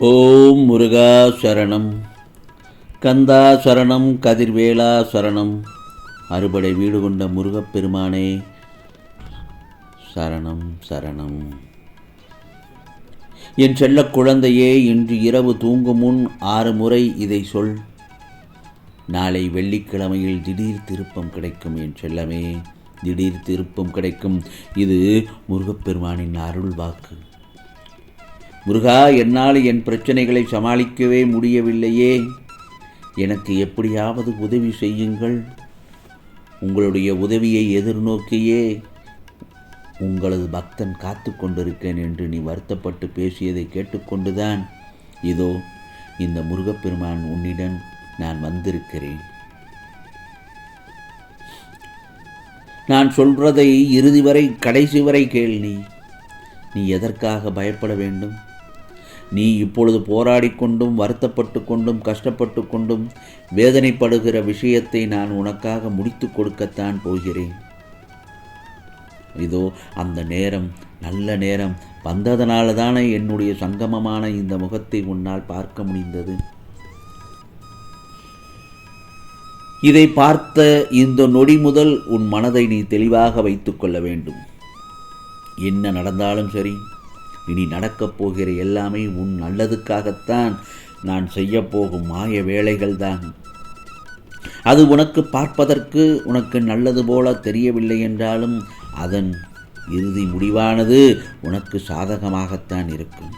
ஓம் முருகா சரணம். கந்தா சரணம் கதிர்வேலா சரணம். அறுபடை வீடு கொண்ட முருகப்பெருமானே சரணம் சரணம். என் செல்ல குழந்தையே இன்று இரவு தூங்கும் முன் ஆறு முறை இதை சொல். நாளை வெள்ளிக்கிழமையில் திடீர் திருப்பம் கிடைக்கும் என் செல்லமே திடீர் திருப்பம் கிடைக்கும். இது முருகப்பெருமானின் அருள் வாக்கு. முருகா என்னால் என் பிரச்சனைகளை சமாளிக்கவே முடியவில்லையே. எனக்கு எப்படியாவது உதவி செய்யுங்கள். உங்களுடைய உதவியை எதிர்நோக்கியே உங்களது பக்தன் காத்து கொண்டிருக்கேன் என்று நீ வருத்தப்பட்டு பேசியதை கேட்டுக்கொண்டுதான் இதோ இந்த முருகப்பெருமான் உன்னிடம் நான் வந்திருக்கிறேன். நான் சொல்றதை இறுதி வரை கடைசி வரை கேள் நீ. நீ எதற்காக பயப்பட வேண்டும்? நீ இப்பொழுது போராடி கொண்டும் வருத்தப்பட்டு கொண்டும் கஷ்டப்பட்டு கொண்டும் வேதனைப்படுகிற விஷயத்தை நான் உனக்காக முடித்து கொடுக்கத்தான் போகிறேன். இதோ அந்த நேரம் நல்ல நேரம் வந்ததனால தானே என்னுடைய சங்கமமான இந்த முகத்தை உன்னால் பார்க்க முடிந்தது. இதை பார்த்த இந்த நொடி முதல் உன் மனதை நீ தெளிவாக வைத்துக்கொள்ள வேண்டும். என்ன நடந்தாலும் சரி இனி நடக்கப் போகிற எல்லாமே உன் நல்லதுக்காகத்தான் நான் செய்யப்போகும் மாய வேலைகள்தான் அது உனக்கு பார்ப்பதற்கு உனக்கு நல்லது போல தெரியவில்லை என்றாலும் அதன் இறுதி முடிவானது உனக்கு சாதகமாகத்தான் இருக்கும்.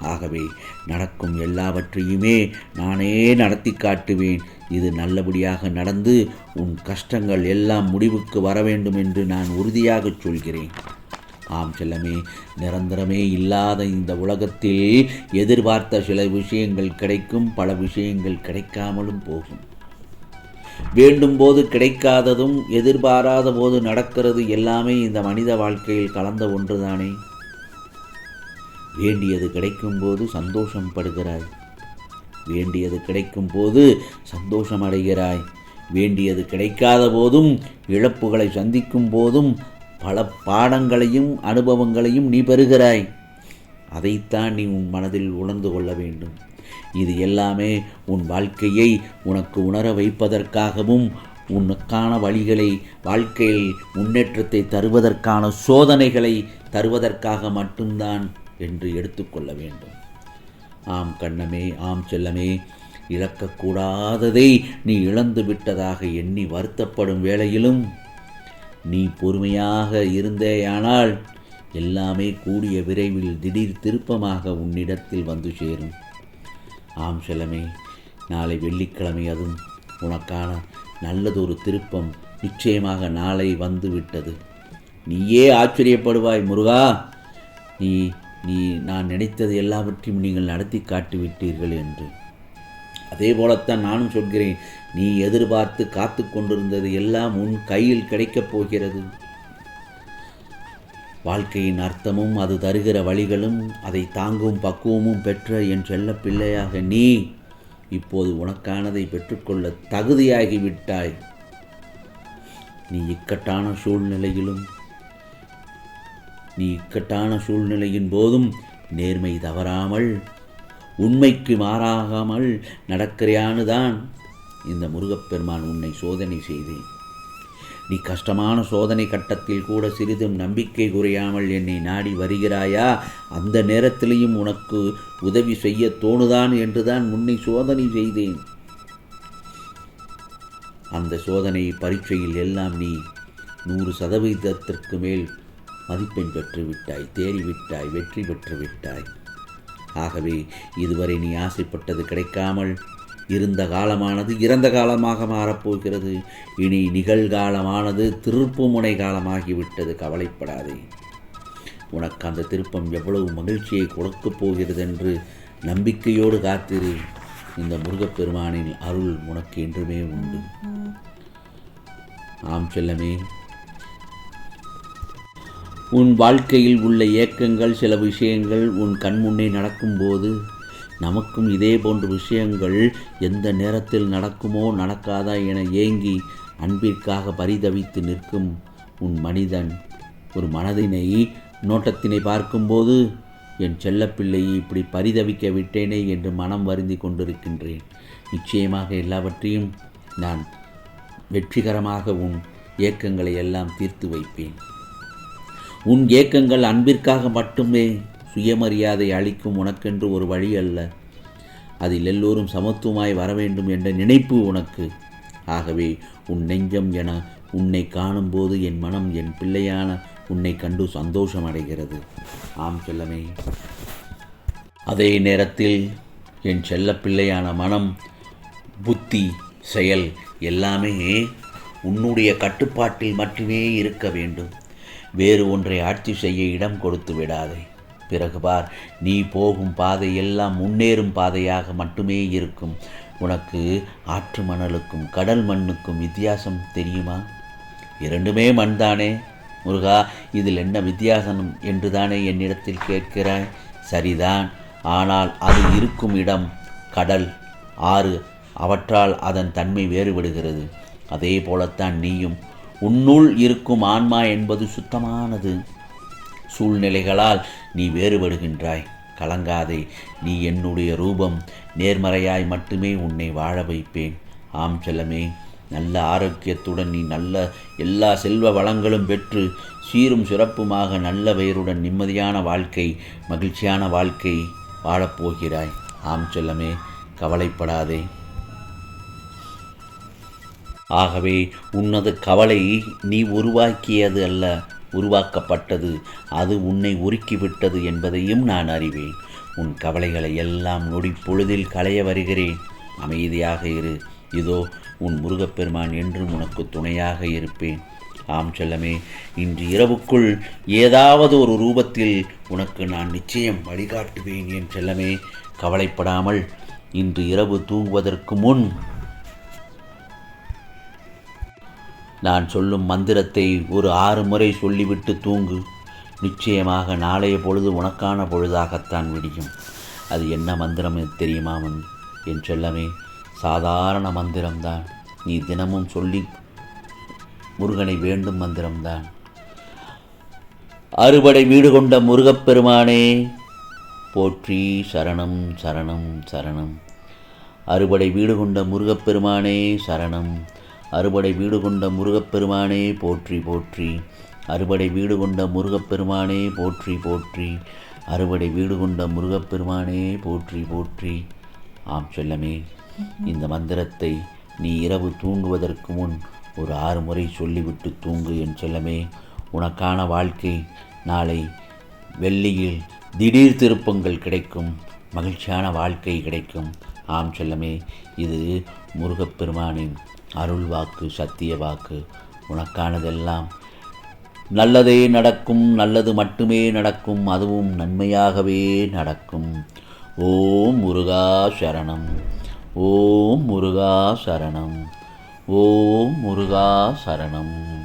ஆகவே நடக்கும் எல்லாவற்றையுமே நானே நடத்தி காட்டுவேன். இது நல்லபடியாக நடந்து உன் கஷ்டங்கள் எல்லாம் முடிவுக்கு வர வேண்டும் என்று நான் உறுதியாகச் சொல்கிறேன். ஆம் செல்லமே நிரந்தரமே இல்லாத இந்த உலகத்தில் எதிர்பார்த்த சில விஷயங்கள் கிடைக்கும் பல விஷயங்கள் கிடைக்காமலும் போகும். வேண்டும் போது கிடைக்காததும் எதிர்பாராத போது நடக்கிறது எல்லாமே இந்த மனித வாழ்க்கையில் கலந்த ஒன்றுதானே? வேண்டியது கிடைக்கும் போது சந்தோஷம் படுகிறாய். வேண்டியது கிடைக்கும் போது சந்தோஷம் அடைகிறாய். வேண்டியது கிடைக்காத போதும் இழப்புகளை சந்திக்கும் போதும் பல பாடங்களையும் அனுபவங்களையும் நீ பெறுகிறாய். அதைத்தான் நீ உன் மனதில் உணர்ந்து கொள்ள வேண்டும். இது எல்லாமே உன் வாழ்க்கையை உனக்கு உணர வைப்பதற்காகவும் உனக்கான வழிகளை வாழ்க்கையில் முன்னேற்றத்தை தருவதற்கான சோதனைகளை தருவதற்காக மட்டும்தான் என்று எடுத்துக்கொள்ள வேண்டும். ஆம் கண்ணமே ஆம் செல்லமே இழக்கக்கூடாததை நீ இழந்து விட்டதாக எண்ணி வருத்தப்படும் வேளையிலும் நீ பொறுமையாக இருந்தேயானால் எல்லாமே கூடிய விரைவில் திடீர் திருப்பமாக உன்னிடத்தில் வந்து சேரும். ஆம் செல்லமே நாளை வெள்ளிக்கிழமை அதுவும் உனக்கான நல்லதொரு திருப்பம் நிச்சயமாக நாளை வந்து விட்டது. நீயே ஆச்சரியப்படுவாய் முருகா. நீ நீ நான் நினைத்தது எல்லாவற்றையும் நீங்கள் நடத்தி காட்டிவிட்டீர்கள் என்று. அதே போலத்தான் நானும் சொல்கிறேன். நீ எதிர்பார்த்து காத்து கொண்டிருந்தது எல்லாம் உன் கையில் கிடைக்கப் போகிறது. வாழ்க்கையின் அர்த்தமும் அது தருகிற வழிகளும் அதை தாங்கும் பக்குவமும் பெற்ற என் செல்ல பிள்ளையாக நீ இப்போது உனக்கானதை பெற்றுக்கொள்ள தகுதியாகிவிட்டாய். நீ இக்கட்டான சூழ்நிலையிலும் நீ இக்கட்டான சூழ்நிலையின் போதும் நேர்மை தவறாமல் உண்மைக்கு மாறாகாமல் நடக்கிறையான்னு தான் இந்த முருகப்பெருமான் உன்னை சோதனை செய்தேன். நீ கஷ்டமான சோதனை கட்டத்தில் கூட சிறிதும் நம்பிக்கை குறையாமல் என்னை நாடி வருகிறாயா? அந்த நேரத்திலேயும் உனக்கு உதவி செய்ய தோணுதான் என்றுதான் முன்னை சோதனை செய்தேன். அந்த சோதனை பரீட்சையில் எல்லாம் நீ நூறு சதவீதத்திற்கு மேல் மதிப்பெண் பெற்று விட்டாய் தேறிவிட்டாய் வெற்றி பெற்று விட்டாய். ஆகவே இதுவரை நீ ஆசைப்பட்டது கிடைக்காமல் இருந்த காலமானது இறந்த காலமாக மாறப்போகிறது. இனி நிகழ்காலமானது திருப்புமுனை காலமாகிவிட்டது. கவலைப்படாதே. உனக்கு அந்த திருப்பம் எவ்வளவு மகிழ்ச்சியை கொடுக்கப் போகிறது என்று நம்பிக்கையோடு காத்திரு. இந்த முருகப்பெருமானின் அருள் உனக்கு என்றுமே உண்டு. ஆம் செல்லமே. உன் வாழ்க்கையில் உள்ள ஏக்கங்கள் சில விஷயங்கள் உன் கண்முன்னே நடக்கும்போது நமக்கும் இதே போன்ற விஷயங்கள் எந்த நேரத்தில் நடக்குமோ நடக்காதா என ஏங்கி அன்பிற்காக பரிதவித்து நிற்கும் உன் மனிதன். ஒரு மனதினை நோட்டத்தினை பார்க்கும்போது என் செல்லப்பிள்ளையை இப்படி பரிதவிக்க விட்டேனே என்று மனம் வருந்தி கொண்டிருக்கின்றேன். நிச்சயமாக எல்லாவற்றையும் நான் வெற்றிகரமாக உன் இயக்கங்களை எல்லாம் தீர்த்து வைப்பேன். உன் ஏக்கங்கள் அன்பிற்காக மட்டுமே சுயமரியாதை அளிக்கும் உனக்கென்று ஒரு வழி அல்ல. அதில் எல்லோரும் சமத்துவமாய் வர வேண்டும் என்ற நினைப்பு உனக்கு. ஆகவே உன் நெஞ்சம் என உன்னை காணும்போது என் மனம் என் பிள்ளையான உன்னை கண்டு சந்தோஷம் அடைகிறது ஆம் செல்லமே. அதே நேரத்தில் என் செல்ல பிள்ளையான மனம் புத்தி செயல் எல்லாமே உன்னுடைய கட்டுப்பாட்டில் மட்டுமே இருக்க வேண்டும். வேறு ஒன்றை ஆட்சி செய்ய இடம் கொடுத்து விடாதே. பிறகு பார் நீ போகும் பாதை எல்லாம் முன்னேறும் பாதையாக மட்டுமே இருக்கும். உனக்கு ஆற்று மணலுக்கும் கடல் மண்ணுக்கும் வித்தியாசம் தெரியுமா? இரண்டுமே மண்தானே. முருகா இதில் என்ன வித்தியாசம் என்று தானே என்னிடத்தில் கேட்கிறாய்? சரிதான் ஆனால் அது இருக்கும் இடம் கடல் ஆறு அவற்றால் அதன் தன்மை வேறுபடுகிறது. அதே போலத்தான் நீயும் உன்னுள் இருக்கும் ஆன்மா என்பது சுத்தமானது. சூழ்நிலைகளால் நீ வேறுபடுகின்றாய். கலங்காதே நீ என்னுடைய ரூபம். நேர்மறையாய் மட்டுமே உன்னை வாழ வைப்பேன். ஆம் செல்லமே நல்ல ஆரோக்கியத்துடன் நீ நல்ல எல்லா செல்வ வளங்களும் பெற்று சீரும் சிறப்புமாக நல்ல பெயருடன் நிம்மதியான வாழ்க்கை மகிழ்ச்சியான வாழ்க்கை வாழப்போகிறாய். ஆம் செல்லமே கவலைப்படாதே. ஆகவே உன்னது கவலை நீ உருவாக்கியது அல்ல உருவாக்கப்பட்டது. அது உன்னை உருக்கிவிட்டது என்பதையும் நான் அறிவேன். உன் கவலைகளை எல்லாம் நொடி பொழுதில் களைய வருகிறேன். அமைதியாக இரு. இதோ உன் முருகப்பெருமான் என்றும் உனக்கு துணையாக இருப்பேன். ஆம் செல்லமே இன்று இரவுக்குள் ஏதாவது ஒரு ரூபத்தில் உனக்கு நான் நிச்சயம் வழிகாட்டுவேன் என் செல்லமே. கவலைப்படாமல் இன்று இரவு தூங்குவதற்கு முன் நான் சொல்லும் மந்திரத்தை ஒரு ஆறு முறை சொல்லிவிட்டு தூங்கு. நிச்சயமாக நாளைய பொழுது உனக்கான பொழுதாகத்தான் விடியும். அது என்ன மந்திரம் தெரியுமா மன் என் செல்லமே சாதாரண மந்திரம்தான். நீ தினமும் சொல்லி முருகனை வேண்டும் மந்திரம்தான். அறுபடை வீடு கொண்ட முருகப்பெருமானே போற்றி சரணம் சரணம் சரணம். அறுபடை வீடு கொண்ட முருகப்பெருமானே சரணம். அறுபடை வீடு கொண்ட முருகப்பெருமானே போற்றி போற்றி. அறுபடை வீடு கொண்ட முருகப்பெருமானே போற்றி போற்றி. அறுபடை வீடு கொண்ட முருகப்பெருமானே போற்றி போற்றி. ஆம் செல்லமே இந்த மந்திரத்தை நீ இரவு தூங்குவதற்கு முன் ஒரு ஆறு முறை சொல்லிவிட்டு தூங்கு என் செல்லமே. உனக்கான வாழ்க்கை நாளை வெள்ளியில் திடீர் திருப்பங்கள் கிடைக்கும். மகிழ்ச்சியான வாழ்க்கை கிடைக்கும். ஆம் செல்லமே இது முருகப்பெருமானின் அருள் வாக்கு சத்திய வாக்கு உனக்கானதெல்லாம். நல்லதே நடக்கும் நல்லது மட்டுமே நடக்கும் அதுவும் நன்மையாகவே நடக்கும். ஓம் முருகா சரணம். ஓம் முருகா சரணம். ஓம் முருகா சரணம்.